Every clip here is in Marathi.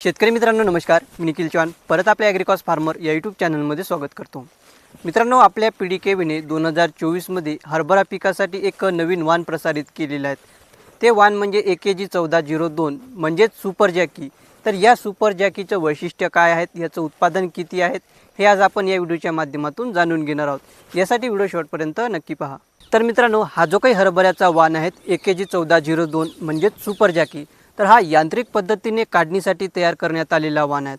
शेतकरी मित्रांनो नमस्कार. मी निखिल चव्हाण. परत आपल्या ॲग्रिकॉस फार्मर या यूट्यूब चॅनलमध्ये स्वागत करतो. मित्रांनो आपल्या पी डी के दोन हजार चोवीसमध्ये हरभरा पिकासाठी एक नवीन वाण प्रसारित केलेलं आहे. ते वाण म्हणजे ए के जी चौदा झिरो दोन म्हणजेच सुपर जॅकी तर या सुपर जॅकीचं वैशिष्ट्य काय आहेत? याचं उत्पादन किती आहेत? हे आज आपण या व्हिडिओच्या माध्यमातून जाणून घेणार आहोत. यासाठी व्हिडिओ शेवटपर्यंत नक्की पहा. तर मित्रांनो हा जो काही हरभऱ्याचा वाण आहे ए के जी चौदा झिरो दोन म्हणजेच सुपर जॅकी तर हा यांत्रिक पद्धतीने काढणीसाठी तयार करण्यात आलेला वाण आहे.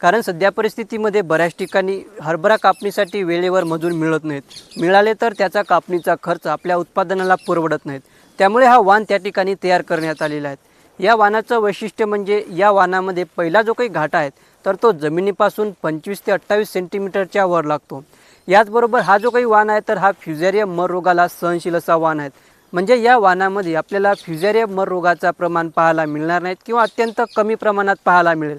कारण सध्या परिस्थितीमध्ये बऱ्याच ठिकाणी हरभरा कापणीसाठी वेळेवर मजूर मिळत नाहीत. मिळाले तर त्याचा कापणीचा खर्च आपल्या उत्पादनाला परवडत नाहीत. त्यामुळे हा वाण त्या ठिकाणी तयार करण्यात आलेला आहे. या वाणाचं वैशिष्ट्य म्हणजे या वाणामध्ये पहिला जो काही घाटा आहे तर तो जमिनीपासून पंचवीस ते अठ्ठावीस सेंटीमीटरच्या वर लागतो. याचबरोबर हा जो काही वाण आहे तर हा फ्युझेरियम मर रोगाला सहनशील असा वाण आहे. म्हणजे या वाहनामध्ये आपल्याला फ्युजेरिया मर रोगाचा प्रमाण पाहायला मिळणार नाहीत किंवा अत्यंत कमी प्रमाणात पाहायला मिळेल.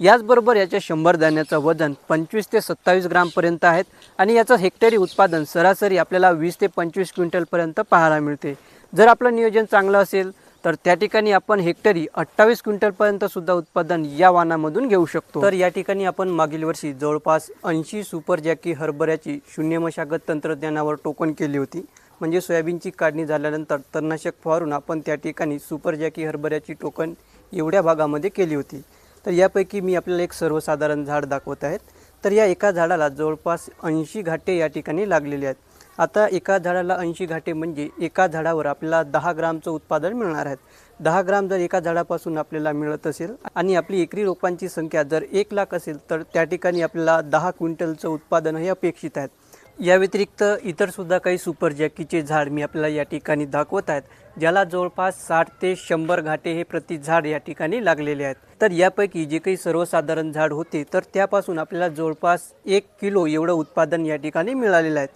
याचबरोबर याच्या शंभर दाण्याचं वजन पंचवीस ते सत्तावीस ग्रामपर्यंत आहेत आणि याचं हेक्टरी उत्पादन सरासरी आपल्याला वीस ते पंचवीस क्विंटलपर्यंत पाहायला मिळते. जर आपलं नियोजन चांगलं असेल तर त्या ठिकाणी आपण हेक्टरी अठ्ठावीस क्विंटलपर्यंत सुद्धा उत्पादन या वाहनामधून घेऊ शकतो. तर या ठिकाणी आपण मागील वर्षी जवळपास ऐंशी सुपर जॅकी हरभऱ्याची शून्य मशागत तंत्रज्ञानावर टोकन केली होती. म्हणजे सोयाबीनची काढणी झाल्यानंतर तणनाशक फवारून आपण त्या ठिकाणी सुपर जॅकी हरभऱ्याची टोकन एवढ्या भागामध्ये केली होती. तर यापैकी मी आपल्याला एक सर्वसाधारण झाड दाखवत आहेत. तर या एका झाडाला जवळपास ऐंशी घाटे या ठिकाणी लागलेले आहेत. आता एका झाडाला ऐंशी घाटे म्हणजे एका झाडावर आपल्याला दहा ग्रामचं उत्पादन मिळणार आहेत दहा ग्राम जर एका झाडापासून आपल्याला मिळत असेल आणि आपली एकरी रोपांची संख्या जर एक लाख असेल तर त्या ठिकाणी आपल्याला दहा क्विंटलचं उत्पादन हे अपेक्षित आहेत या व्यतिरिक्त इतर सुद्धा काही सुपर जॅकीचे झाड मी आपल्याला या ठिकाणी दाखवत आहेत ज्याला जवळपास साठ ते शंभर घाटे हे प्रति झाड या ठिकाणी लागलेले आहेत. तर यापैकी जे काही सर्वसाधारण झाड होते तर त्यापासून आपल्याला जवळपास एक किलो एवढं उत्पादन या ठिकाणी मिळालेलं आहे.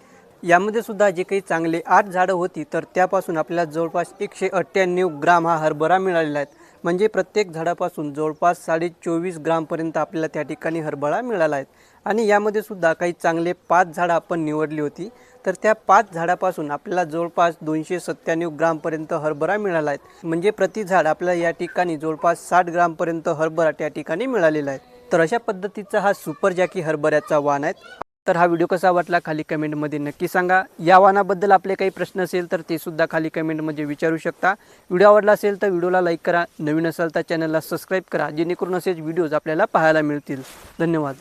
यामध्ये सुद्धा जे काही चांगले आठ झाडं होती तर त्यापासून आपल्याला जवळपास एकशे अठ्ठ्याण्णव ग्राम हा हरभरा मिळालेला आहे. म्हणजे प्रत्येक झाडापासून जवळपास साडे चोवीस ग्रामपर्यंत आपल्याला त्या ठिकाणी हरभरा मिळाला आहे. आणि यामध्ये सुद्धा काही चांगले पाच झाडं आपण निवडली होती. तर त्या पाच झाडापासून आपल्याला जवळपास दोनशे सत्त्याण्णव ग्रामपर्यंत हरभरा मिळाला आहे. म्हणजे प्रति झाड आपल्याला या ठिकाणी जवळपास साठ ग्रामपर्यंत हरभरा त्या ठिकाणी मिळालेला आहे. तर अशा पद्धतीचा हा सुपर जॅकी हरभऱ्याचा वाण आहे. तर हा व्हिडिओ कसा वाटला खाली कमेंटमध्ये नक्की सांगा. या वाहनाबद्दल आपले काही प्रश्न असेल तर ते सुद्धा खाली कमेंटमध्ये विचारू शकता. व्हिडिओ आवडला असेल तर व्हिडिओला लाईक करा. नवीन असाल तर चॅनलला सबस्क्राईब करा. जेणेकरून असेच व्हिडिओज आपल्याला पाहायला मिळतील. धन्यवाद.